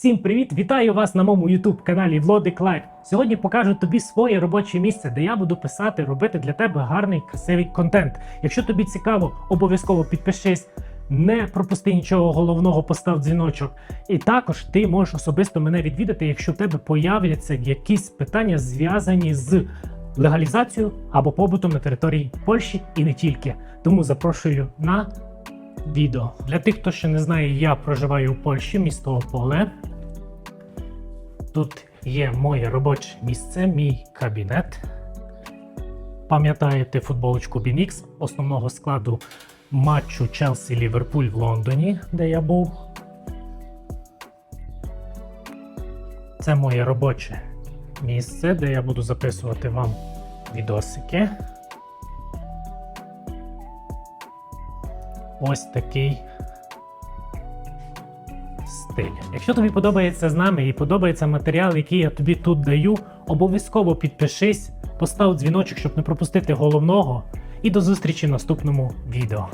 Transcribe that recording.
Всім привіт! Вітаю вас на моєму YouTube каналі Владик Лайф. Сьогодні покажу тобі своє робоче місце, де я буду писати, робити для тебе гарний красивий контент. Якщо тобі цікаво, обов'язково підпишись. Не пропусти нічого головного, постав дзвіночок. І також ти можеш особисто мене відвідати, якщо в тебе появляться якісь питання, зв'язані з легалізацією або побутом на території Польщі і не тільки. Тому запрошую на відео. Для тих, хто ще не знає, я проживаю у Польщі, місто Ополе. Тут є моє робоче місце, мій кабінет. Пам'ятаєте футболочку Бінікс основного складу матчу Челсі Ліверпуль в Лондоні, де я був. Це моє робоче місце, де я буду записувати вам відосики. Ось такий стиль. Якщо тобі подобається з нами і подобається матеріал, який я тобі тут даю, обов'язково підпишись, постав дзвіночок, щоб не пропустити головного. І до зустрічі в наступному відео.